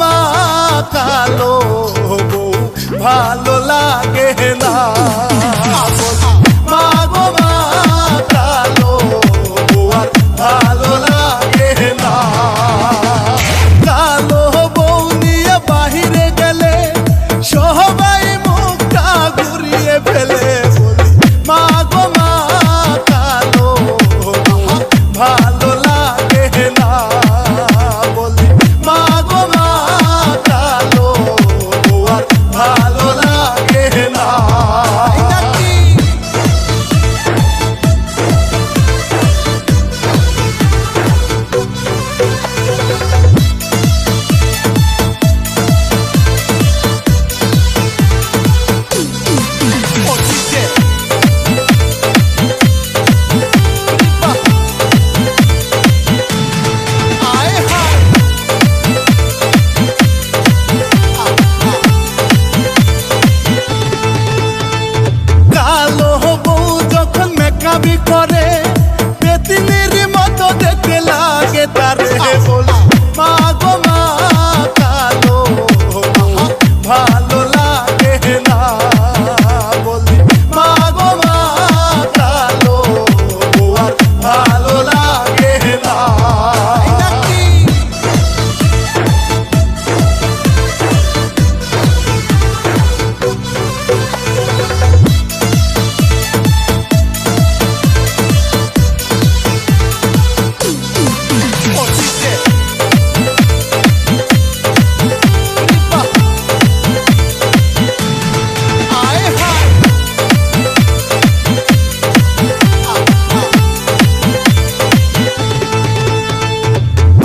মা কালো ভালো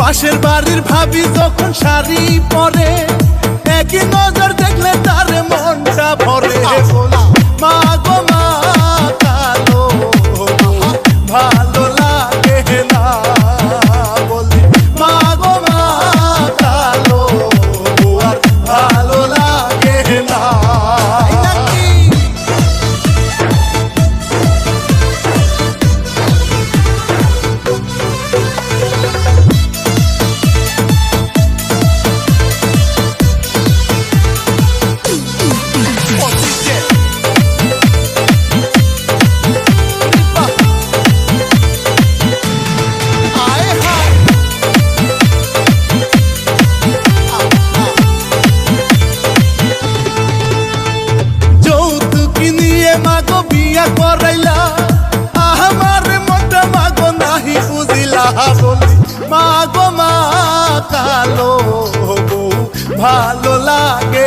পাশের বাড়ির ভাবি তখন শাড়ি পরে একই নজর দেখলে তার মন মাগো বিয়া করাইলা আমার মতে মাগো নাহি বুঝিলা বলি মাগো মা কালো ভালো লাগে